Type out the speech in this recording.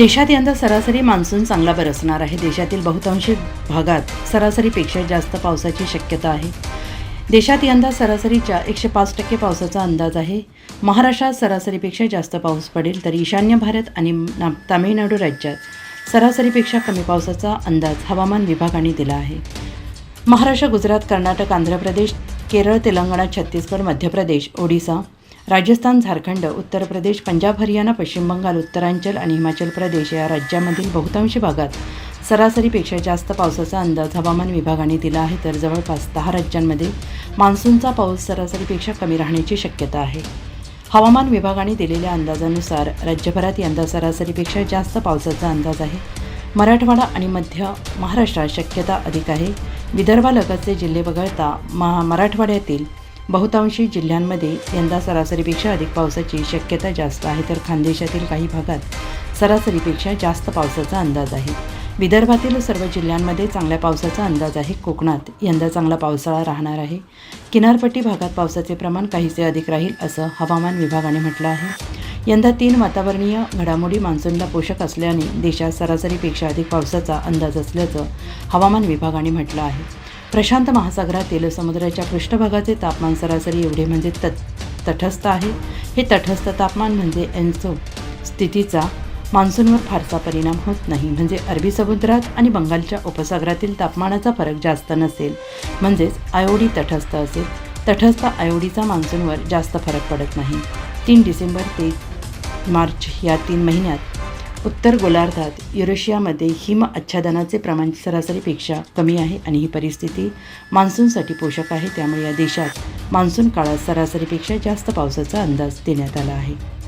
देशात यंदा सरासरी मान्सून चांगला बरसणार आहे. देशातील बहुतांशी भागात सरासरीपेक्षा जास्त पावसाची शक्यता आहे. देशात यंदा सरासरीच्या एकशे पाच टक्के पावसाचा अंदाज आहे. महाराष्ट्रात सरासरीपेक्षा जास्त पाऊस पडेल तर ईशान्य भारत आणि तामिळनाडू राज्यात सरासरीपेक्षा कमी पावसाचा अंदाज हवामान विभागाने दिला आहे. महाराष्ट्र गुजरात कर्नाटक आंध्र प्रदेश केरळ तेलंगणा छत्तीसगड मध्य प्रदेश ओडिसा राजस्थान झारखंड उत्तर प्रदेश पंजाब हरियाणा पश्चिम बंगाल उत्तरांचल आणि हिमाचल प्रदेश या राज्यामधील बहुतांश भागात सरासरीपेक्षा जास्त पावसाचा अंदाज हवामान विभागाने दिला आहे. तर जवळपास दहा राज्यांमध्ये मान्सूनचा पाऊस सरासरीपेक्षा कमी राहण्याची शक्यता आहे. हवामान विभागाने दिलेल्या अंदाजानुसार राज्यभरात यंदा सरासरीपेक्षा जास्त पावसाचा अंदाज आहे. मराठवाडा आणि मध्य महाराष्ट्रात शक्यता अधिक आहे. विदर्भालगतचे जिल्हे वगळता महा मराठवाड्यातील बहुतांशी जिल्ह्यांमध्ये यंदा सरासरीपेक्षा अधिक पावसाची शक्यता जास्त आहे तर खानदेशातील काही भागात सरासरीपेक्षा जास्त पावसाचा अंदाज आहे. विदर्भातील सर्व जिल्ह्यांमध्ये चांगल्या पावसाचा अंदाज आहे. कोकणात यंदा चांगला पावसाळा राहणार आहे. किनारपट्टी भागात पावसाचे प्रमाण काहीसे अधिक राहील असं हवामान विभागाने म्हटलं आहे. यंदा तीन वातावरणीय घडामोडी मान्सूनला पोषक असल्याने देशात सरासरीपेक्षा अधिक पावसाचा अंदाज असल्याचं हवामान विभागाने म्हटलं आहे. प्रशांत महासागरातील समुद्राच्या पृष्ठभागाचे तापमान सरासरी एवढे म्हणजे तत् तटस्थ आहे. हे तटस्थ तापमान म्हणजे एन्सो स्थितीचा मान्सूनवर फारसा परिणाम होत नाही. म्हणजे अरबी समुद्रात आणि बंगालच्या उपसागरातील तापमानाचा फरक जास्त नसेल. म्हणजेच आयोडी तटस्थ असेल. तटस्थ आयोडीचा मान्सूनवर जास्त फरक पडत नाही. तीन डिसेंबर ते मार्च या तीन महिन्यात उत्तर गोलार्धात युरेशियामध्ये हिम आच्छादनाचे प्रमाण सरासरीपेक्षा कमी आहे आणि ही परिस्थिती मान्सूनसाठी पोषक आहे. त्यामुळे या देशात मान्सून काळात सरासरीपेक्षा जास्त पावसाचा अंदाज देण्यात आला आहे.